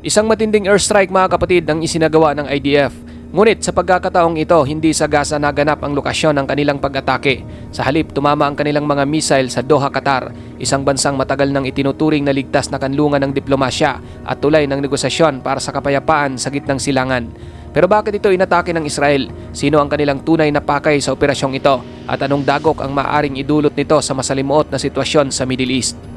Isang matinding airstrike mga kapatid ang isinagawa ng IDF. Ngunit sa pagkakataong ito, hindi sa Gaza naganap ang lokasyon ng kanilang pag-atake. Sa halip, tumama ang kanilang mga missile sa Doha, Qatar, isang bansang matagal nang itinuturing na ligtas na kanlungan ng diplomasya at tulay ng negosasyon para sa kapayapaan sa gitnang silangan. Pero bakit ito inatake ng Israel? Sino ang kanilang tunay na pakay sa operasyong ito? At anong dagok ang maaring idulot nito sa masalimuot na sitwasyon sa Middle East?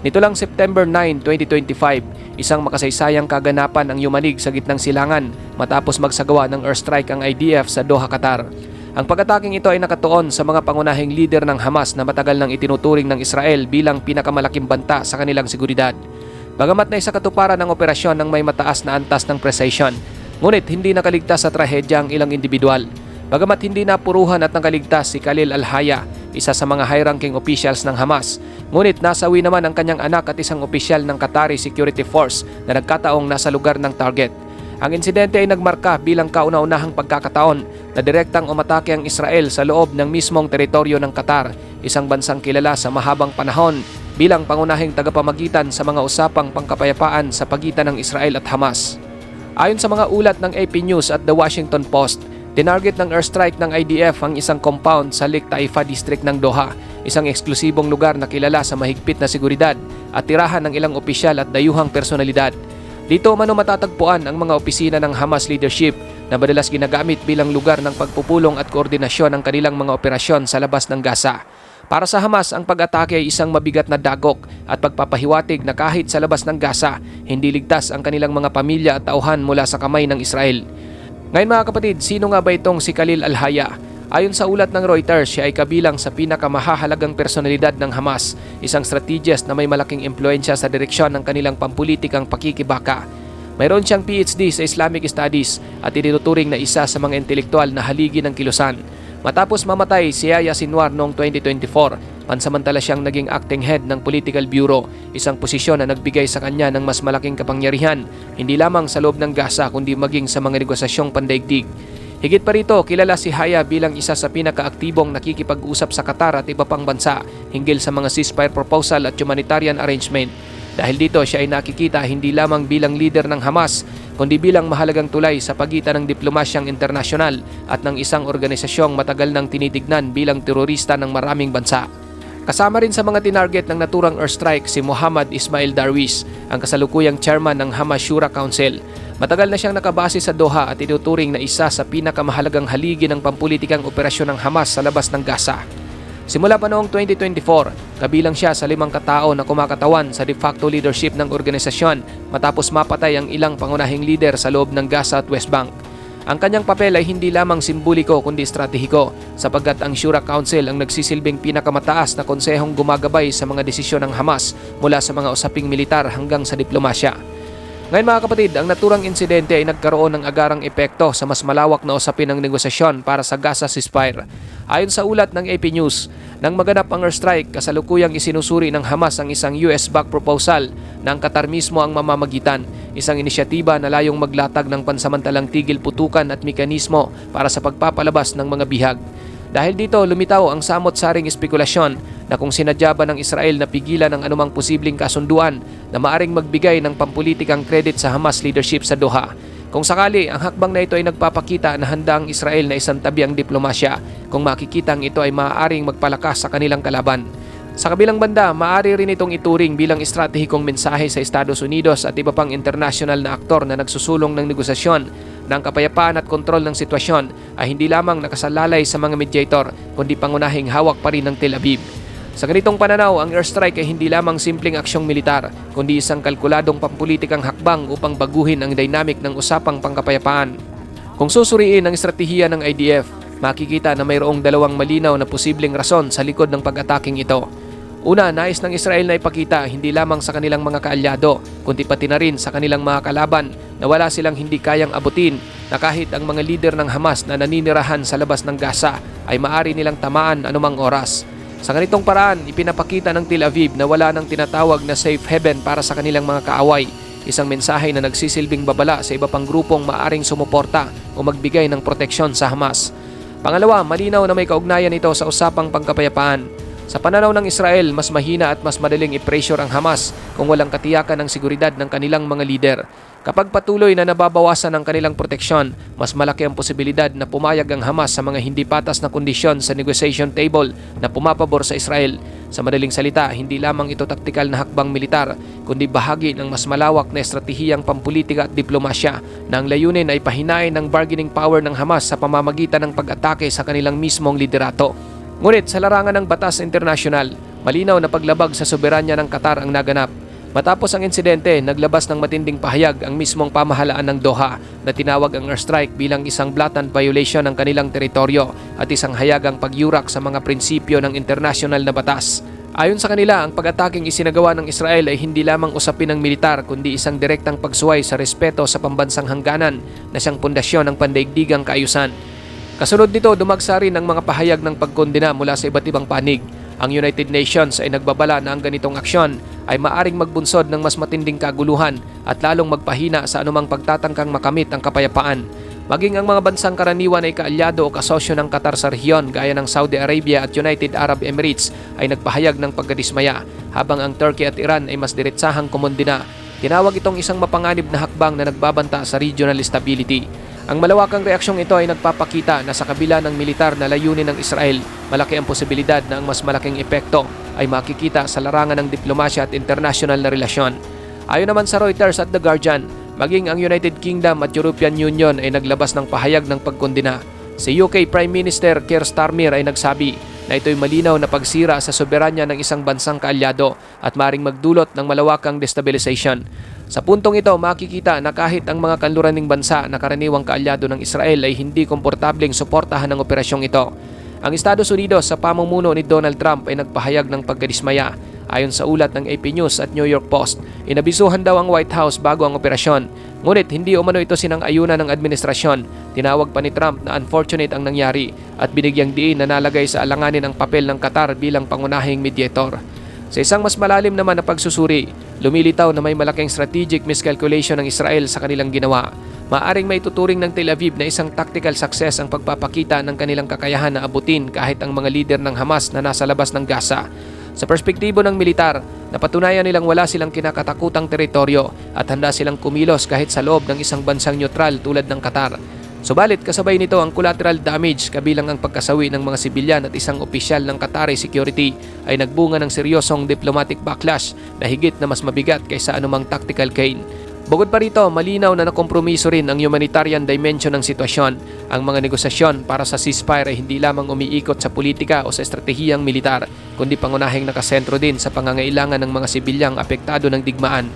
Nito lang September 9, 2025, isang makasaysayang kaganapan ang yumanig sa gitnang silangan matapos magsagawa ng airstrike ang IDF sa Doha, Qatar. Ang pagataking ito ay nakatuon sa mga pangunahing leader ng Hamas na matagal nang itinuturing ng Israel bilang pinakamalaking banta sa kanilang seguridad. Bagamat na isa katuparan ng operasyon ng may mataas na antas ng precision, ngunit hindi nakaligtas sa trahedya ang ilang individual. Bagamat hindi napuruhan at nakaligtas si Khalil Al-Haya, isa sa mga high-ranking officials ng Hamas, ngunit nasawi naman ang kanyang anak at isang opisyal ng Qatari Security Force na nagkataong nasa lugar ng target. Ang insidente ay nagmarka bilang kauna-unahang pagkakataon na direktang umatake ang Israel sa loob ng mismong teritoryo ng Qatar, isang bansang kilala sa mahabang panahon bilang pangunahing tagapamagitan sa mga usapang pangkapayapaan sa pagitan ng Israel at Hamas. Ayon sa mga ulat ng AP News at The Washington Post, tinarget ng airstrike ng IDF ang isang compound sa Lake Taifa District ng Doha, isang eksklusibong lugar na kilala sa mahigpit na seguridad at tirahan ng ilang opisyal at dayuhang personalidad. Dito mano matatagpuan ang mga opisina ng Hamas leadership na madalas ginagamit bilang lugar ng pagpupulong at koordinasyon ng kanilang mga operasyon sa labas ng Gaza. Para sa Hamas, ang pag-atake ay isang mabigat na dagok at pagpapahiwatig na kahit sa labas ng Gaza, hindi ligtas ang kanilang mga pamilya at tauhan mula sa kamay ng Israel. Ngayon mga kapatid, sino nga ba itong si Khalil Al-Haya? Ayon sa ulat ng Reuters, siya ay kabilang sa pinakamahahalagang personalidad ng Hamas, isang strategist na may malaking impluensya sa direksyon ng kanilang pampulitikang pakikibaka. Mayroon siyang PhD sa Islamic Studies at itinuturing na isa sa mga intelektual na haligi ng kilusan. Matapos mamatay si Yahya Sinwar noong 2024, pansamantala siyang naging acting head ng Political Bureau, isang posisyon na nagbigay sa kanya ng mas malaking kapangyarihan, hindi lamang sa loob ng Gaza kundi maging sa mga negosasyong pandaigdig. Higit pa rito, kilala si Haya bilang isa sa pinakaaktibong nakikipag-usap sa Qatar at iba pang bansa hinggil sa mga ceasefire proposal at humanitarian arrangement. Dahil dito siya ay nakikita hindi lamang bilang leader ng Hamas, kundi bilang mahalagang tulay sa pagitan ng diplomasyang internasyonal at ng isang organisasyong matagal nang tinitignan bilang terorista ng maraming bansa. Kasama rin sa mga tinarget ng naturang airstrike si Muhammad Ismail Darwish, ang kasalukuyang chairman ng Hamas Shura Council. Matagal na siyang nakabase sa Doha at ituturing na isa sa pinakamahalagang haligi ng pampulitikang operasyon ng Hamas sa labas ng Gaza. Simula pa noong 2024, kabilang siya sa limang katao na kumakatawan sa de facto leadership ng organisasyon matapos mapatay ang ilang pangunahing leader sa loob ng Gaza at West Bank. Ang kanyang papel ay hindi lamang simboliko kundi estratehiko sapagkat ang Shura Council ang nagsisilbing pinakamataas na konsehong gumagabay sa mga desisyon ng Hamas mula sa mga usaping militar hanggang sa diplomasya. Ngayon mga kapatid, ang naturang insidente ay nagkaroon ng agarang epekto sa mas malawak na usapin ng negosasyon para sa Gaza ceasefire. Ayon sa ulat ng AP News, nang maganap ang airstrike, kasalukuyang isinusuri ng Hamas ang isang US-backed proposal na ang Qatar mismo ang mamamagitan, isang inisyatiba na layong maglatag ng pansamantalang tigil putukan at mekanismo para sa pagpapalabas ng mga bihag. Dahil dito, lumitaw ang samot-saring espekulasyon na kung sinadya ba ng Israel na pigilan ang anumang posibleng kasunduan na maaring magbigay ng pampulitikang credit sa Hamas leadership sa Doha. Kung sakali, ang hakbang na ito ay nagpapakita na handa ang Israel na isang tabi ang diplomasya kung makikitang ito ay maaaring magpalakas sa kanilang kalaban. Sa kabilang banda, maaari rin itong ituring bilang estratehikong mensahe sa Estados Unidos at iba pang international na aktor na nagsusulong ng negosasyon ng kapayapaan at kontrol ng sitwasyon ay hindi lamang nakasalalay sa mga mediator kundi pangunahing hawak pa rin ng Tel Aviv. Sa ganitong pananaw, ang airstrike ay hindi lamang simpleng aksyong militar, kundi isang kalkuladong pampulitikang hakbang upang baguhin ang dynamic ng usapang pangkapayapaan. Kung susuriin ang estratehiya ng IDF, makikita na mayroong dalawang malinaw na posibleng rason sa likod ng pag-ataking ito. Una, nais ng Israel na ipakita hindi lamang sa kanilang mga kaalyado, kundi pati na rin sa kanilang mga kalaban na wala silang hindi kayang abutin na kahit ang mga lider ng Hamas na naninirahan sa labas ng Gaza ay maari nilang tamaan anumang oras. Sa ganitong paraan, ipinapakita ng Tel Aviv na wala nang tinatawag na safe haven para sa kanilang mga kaaway, isang mensahe na nagsisilbing babala sa iba pang grupong maaring sumuporta o magbigay ng proteksyon sa Hamas. Pangalawa, malinaw na may kaugnayan ito sa usapang pangkapayapaan. Sa pananaw ng Israel, mas mahina at mas madaling i-pressure ang Hamas kung walang katiyakan ng seguridad ng kanilang mga lider. Kapag patuloy na nababawasan ang kanilang proteksyon, mas malaki ang posibilidad na pumayag ang Hamas sa mga hindi patas na kondisyon sa negotiation table na pumapabor sa Israel. Sa madaling salita, hindi lamang ito taktikal na hakbang militar, kundi bahagi ng mas malawak na estratehiyang pampulitika at diplomasya na ang layunin ay pahinain ng bargaining power ng Hamas sa pamamagitan ng pag-atake sa kanilang mismong liderato. Ngunit sa larangan ng batas internasyonal, malinaw na paglabag sa soberanya ng Qatar ang naganap. Matapos ang insidente, naglabas ng matinding pahayag ang mismong pamahalaan ng Doha na tinawag ang airstrike bilang isang blatant violation ng kanilang teritoryo at isang hayagang pagyurak sa mga prinsipyo ng internasyonal na batas. Ayon sa kanila, ang pag-ataking isinagawa ng Israel ay hindi lamang usapin ng militar kundi isang direktang pagsuway sa respeto sa pambansang hangganan na siyang pundasyon ng pandaigdigang kaayusan. Kasunod nito, dumagsa rin ang mga pahayag ng pagkondena mula sa iba't ibang panig. Ang United Nations ay nagbabala na ang ganitong aksyon ay maaring magbunsod ng mas matinding kaguluhan at lalong magpahina sa anumang pagtatangkang makamit ang kapayapaan. Maging ang mga bansang karaniwan ay kaalyado o kasosyo ng Qatar sa rehiyon gaya ng Saudi Arabia at United Arab Emirates ay nagpahayag ng pagkadismaya habang ang Turkey at Iran ay mas diretsahang kumondina. Tinawag itong isang mapanganib na hakbang na nagbabanta sa regional stability. Ang malawakang reaksyong ito ay nagpapakita na sa kabila ng militar na layunin ng Israel, malaki ang posibilidad na ang mas malaking epekto ay makikita sa larangan ng diplomasya at internasyonal na relasyon. Ayon naman sa Reuters at The Guardian, maging ang United Kingdom at European Union ay naglabas ng pahayag ng pagkondina. Si UK Prime Minister Keir Starmer ay nagsabi na ito'y malinaw na pagsira sa soberanya ng isang bansang kaalyado at maring magdulot ng malawakang destabilization. Sa puntong ito, makikita na kahit ang mga kanluraning bansa na karaniwang kaalyado ng Israel ay hindi komportableng suportahan ang operasyong ito. Ang Estados Unidos sa pamumuno ni Donald Trump ay nagpahayag ng pagkadismaya. Ayon sa ulat ng AP News at New York Post, inabisuhan daw ang White House bago ang operasyon. Ngunit hindi umano ito sinang-ayunan ng administrasyon. Tinawag pa ni Trump na unfortunate ang nangyari at binigyang diin na nalagay sa alanganin ang papel ng Qatar bilang pangunahing mediator. Sa isang mas malalim naman na pagsusuri, lumilitaw na may malaking strategic miscalculation ng Israel sa kanilang ginawa. Maaring may tuturing ng Tel Aviv na isang tactical success ang pagpapakita ng kanilang kakayahan na abutin kahit ang mga lider ng Hamas na nasa labas ng Gaza. Sa perspektibo ng militar, napatunayan nilang wala silang kinakatakutang teritoryo at handa silang kumilos kahit sa loob ng isang bansang neutral tulad ng Qatar. Subalit kasabay nito ang collateral damage kabilang ang pagkasawi ng mga sibilyan at isang opisyal ng Qatari security ay nagbunga ng seryosong diplomatic backlash na higit na mas mabigat kaysa anumang tactical gain. Bukod pa rito, malinaw na nakompromiso rin ang humanitarian dimension ng sitwasyon. Ang mga negosasyon para sa ceasefire ay hindi lamang umiikot sa politika o sa estratehiyang militar, kundi pangunahing nakasentro din sa pangangailangan ng mga sibilyang apektado ng digmaan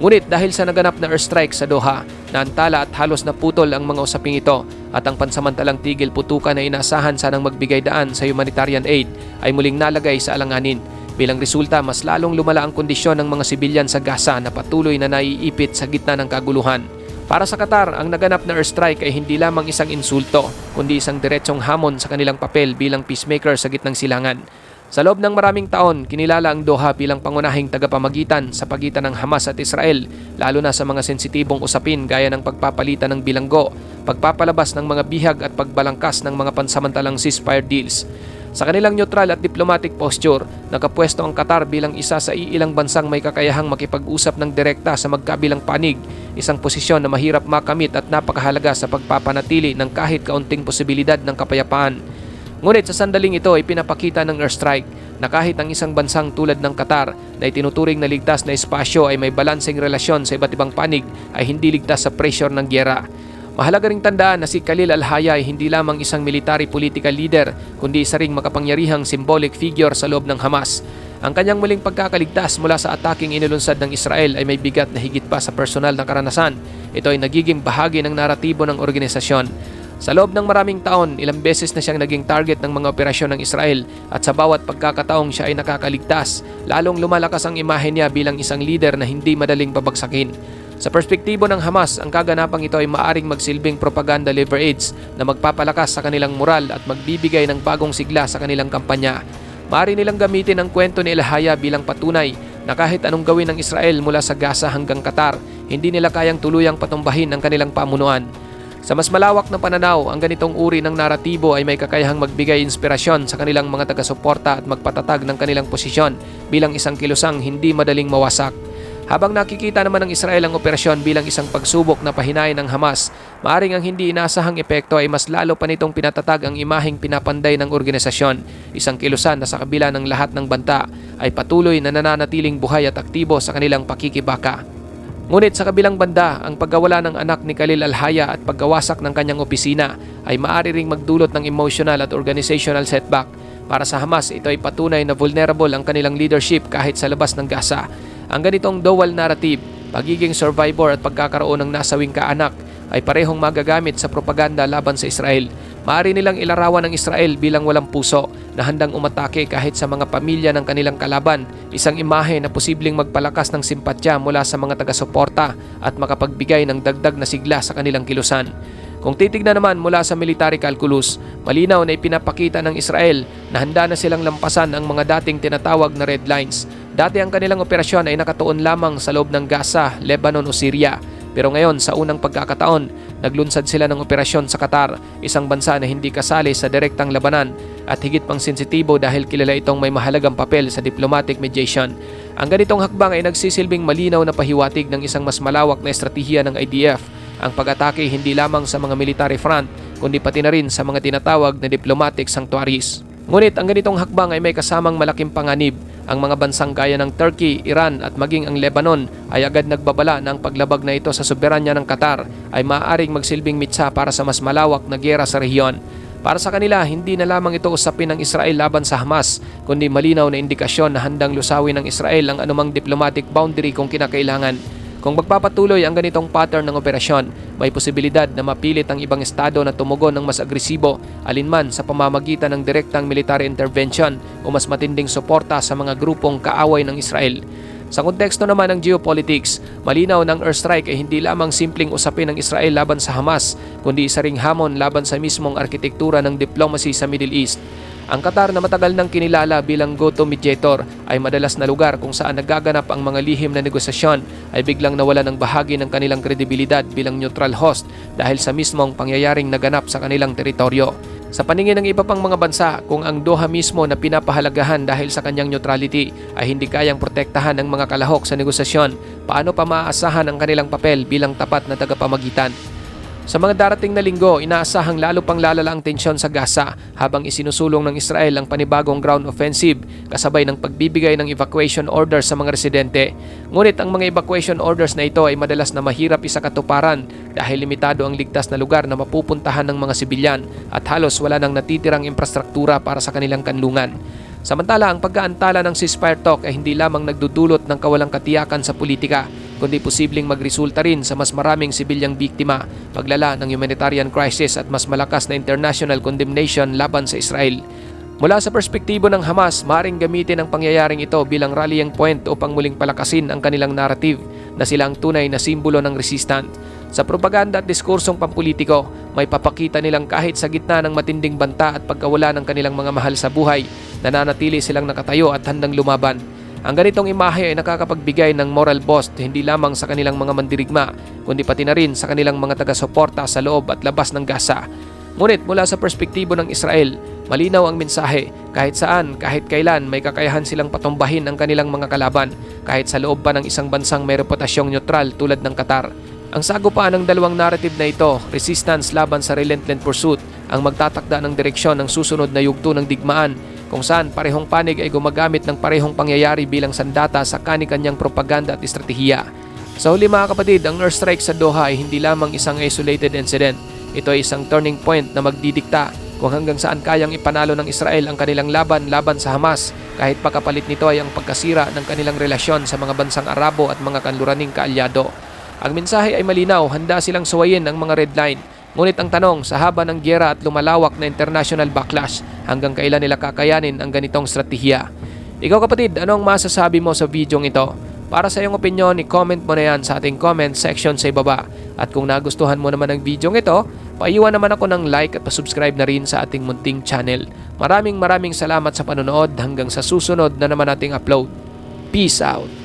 Ngunit dahil sa naganap na airstrike sa Doha, naantala at halos naputol ang mga usaping ito at ang pansamantalang tigil putukan na inaasahan sanang magbigay daan sa humanitarian aid ay muling nalagay sa alanganin. Bilang resulta, mas lalong lumala ang kondisyon ng mga sibilyan sa Gaza na patuloy na naiipit sa gitna ng kaguluhan. Para sa Qatar, ang naganap na airstrike ay hindi lamang isang insulto, kundi isang diretsong hamon sa kanilang papel bilang peacemaker sa gitnang silangan. Sa loob ng maraming taon, kinilala ang Doha bilang pangunahing tagapamagitan sa pagitan ng Hamas at Israel, lalo na sa mga sensitibong usapin gaya ng pagpapalitan ng bilanggo, pagpapalabas ng mga bihag at pagbalangkas ng mga pansamantalang ceasefire deals. Sa kanilang neutral at diplomatic posture, nakapwesto ang Qatar bilang isa sa iilang bansang may kakayahang makipag-usap ng direkta sa magkabilang panig, isang posisyon na mahirap makamit at napakahalaga sa pagpapanatili ng kahit kaunting posibilidad ng kapayapaan. Ngunit sa sandaling ito ay pinapakita ng airstrike na kahit ang isang bansang tulad ng Qatar na itinuturing na ligtas na espasyo ay may balanseng relasyon sa iba't ibang panig ay hindi ligtas sa pressure ng gyera. Mahalaga ring tandaan na si Khalil Al-Hayya ay hindi lamang isang military political leader kundi isa ring makapangyarihang symbolic figure sa loob ng Hamas. Ang kanyang muling pagkakaligtas mula sa ataking inilunsad ng Israel ay may bigat na higit pa sa personal na karanasan. Ito ay nagiging bahagi ng naratibo ng organisasyon. Sa loob ng maraming taon, ilang beses na siyang naging target ng mga operasyon ng Israel at sa bawat pagkakataong siya ay nakakaligtas, lalong lumalakas ang imahe niya bilang isang leader na hindi madaling babagsakin. Sa perspektibo ng Hamas, ang kaganapang ito ay maaring magsilbing propaganda lever aids na magpapalakas sa kanilang moral at magbibigay ng bagong sigla sa kanilang kampanya. Maaari nilang gamitin ang kwento ni Elhaya bilang patunay na kahit anong gawin ng Israel mula sa Gaza hanggang Qatar, hindi nila kayang tuluyang patumbahin ang kanilang pamunuan. Sa mas malawak na pananaw, ang ganitong uri ng naratibo ay may kakayahang magbigay inspirasyon sa kanilang mga taga-suporta at magpatatag ng kanilang posisyon bilang isang kilusang hindi madaling mawasak. Habang nakikita naman ng Israel ang operasyon bilang isang pagsubok na pahinain ng Hamas, maaring ang hindi inasahang epekto ay mas lalo pa nitong pinatatag ang imaheng pinapanday ng organisasyon. Isang kilusan na sa kabila ng lahat ng banta ay patuloy na nananatiling buhay at aktibo sa kanilang pakikibaka. Ngunit sa kabilang banda, ang pagkawala ng anak ni Khalil Alhaya at pagkawasak ng kanyang opisina ay maaari ring magdulot ng emotional at organizational setback. Para sa Hamas, ito ay patunay na vulnerable ang kanilang leadership kahit sa labas ng Gaza. Ang ganitong dual narrative, pagiging survivor at pagkakaroon ng nasawing kaanak ay parehong magagamit sa propaganda laban sa Israel. Maaari nilang ilarawan ng Israel bilang walang puso na handang umatake kahit sa mga pamilya ng kanilang kalaban, isang imahe na posibleng magpalakas ng simpatya mula sa mga taga-suporta at makapagbigay ng dagdag na sigla sa kanilang kilusan. Kung titignan naman mula sa military calculus, malinaw na ipinapakita ng Israel na handa na silang lampasan ang mga dating tinatawag na red lines. Dati ang kanilang operasyon ay nakatuon lamang sa loob ng Gaza, Lebanon o Syria. Pero ngayon sa unang pagkakataon, naglunsad sila ng operasyon sa Qatar, isang bansa na hindi kasali sa direktang labanan at higit pang sensitibo dahil kilala itong may mahalagang papel sa diplomatic mediation. Ang ganitong hakbang ay nagsisilbing malinaw na pahiwatig ng isang mas malawak na estratehiya ng IDF ang pag-atake hindi lamang sa mga military front kundi pati na rin sa mga tinatawag na diplomatic sanctuaries. Ngunit ang ganitong hakbang ay may kasamang malaking panganib. Ang mga bansang gaya ng Turkey, Iran at maging ang Lebanon ay agad nagbabala na ang paglabag na ito sa soberanya ng Qatar ay maaaring magsilbing mitsa para sa mas malawak na gera sa rehiyon. Para sa kanila, hindi na lamang ito usapin ng Israel laban sa Hamas, kundi malinaw na indikasyon na handang lusawin ng Israel ang anumang diplomatic boundary kung kinakailangan. Kung magpapatuloy ang ganitong pattern ng operasyon, may posibilidad na mapilit ang ibang estado na tumugon ng mas agresibo alinman sa pamamagitan ng direktang military intervention o mas matinding suporta sa mga grupong kaaway ng Israel. Sa konteksto naman ng geopolitics, malinaw ng airstrike ay hindi lamang simpleng usapin ng Israel laban sa Hamas, kundi isa ring hamon laban sa mismong arkitektura ng diplomacy sa Middle East. Ang Qatar na matagal nang kinilala bilang go-to mediator ay madalas na lugar kung saan nagaganap ang mga lihim na negosasyon ay biglang nawala ng bahagi ng kanilang kredibilidad bilang neutral host dahil sa mismong pangyayaring naganap sa kanilang teritoryo. Sa paningin ng iba pang mga bansa, kung ang Doha mismo na pinapahalagahan dahil sa kanyang neutrality ay hindi kayang protektahan ng mga kalahok sa negosasyon, paano pa maaasahan ang kanilang papel bilang tapat na tagapamagitan? Sa mga darating na linggo, inaasahang lalo pang lalala ang tensyon sa Gaza habang isinusulong ng Israel ang panibagong ground offensive kasabay ng pagbibigay ng evacuation orders sa mga residente. Ngunit ang mga evacuation orders na ito ay madalas na mahirap isakatuparan dahil limitado ang ligtas na lugar na mapupuntahan ng mga sibilyan at halos wala nang natitirang infrastruktura para sa kanilang kanlungan. Samantala, ang pagkaantala ng ceasefire talk ay hindi lamang nagdudulot ng kawalang katiyakan sa politika, kundi posibleng magresulta rin sa mas maraming sibilyang biktima, paglala ng humanitarian crisis at mas malakas na international condemnation laban sa Israel. Mula sa perspektibo ng Hamas, maring gamitin ang pangyayaring ito bilang rallying point upang muling palakasin ang kanilang narrative na sila ang tunay na simbolo ng resistant. Sa propaganda at diskursong pampolitiko, may papakita nilang kahit sa gitna ng matinding banta at pagkawala ng kanilang mga mahal sa buhay, nananatili silang nakatayo at handang lumaban. Ang ganitong imahe ay nakakapagbigay ng moral boost hindi lamang sa kanilang mga mandirigma, kundi pati na rin sa kanilang mga taga-suporta sa loob at labas ng Gaza. Ngunit mula sa perspektibo ng Israel, malinaw ang mensahe. Kahit saan, kahit kailan, may kakayahan silang patumbahin ang kanilang mga kalaban, kahit sa loob pa ng isang bansang may reputasyong neutral tulad ng Qatar. Ang sagupaan ng dalawang narrative na ito, resistance laban sa relentless pursuit, ang magtatakda ng direksyon ng susunod na yugto ng digmaan kung saan parehong panig ay gumagamit ng parehong pangyayari bilang sandata sa kani-kanyang propaganda at estratehiya. Sa huli mga kapatid, ang airstrike sa Doha ay hindi lamang isang isolated incident. Ito ay isang turning point na magdidikta kung hanggang saan kayang ipanalo ng Israel ang kanilang laban laban sa Hamas kahit pagkapalit nito ay ang pagkasira ng kanilang relasyon sa mga bansang Arabo at mga kanluraning kaalyado. Ang mensahe ay malinaw, handa silang suwayin ang mga red line. Ngunit ang tanong, sa haba ng gyera at lumalawak na international backlash, hanggang kailan nila kakayanin ang ganitong strategiya? Ikaw kapatid, ano ang masasabi mo sa videong ito? Para sa iyong opinion, i-comment mo na yan sa ating comment section sa ibaba. At kung nagustuhan mo naman ang videong ito, paiwan naman ako ng like at subscribe na rin sa ating munting channel. Maraming maraming salamat sa panonood hanggang sa susunod na naman nating upload. Peace out!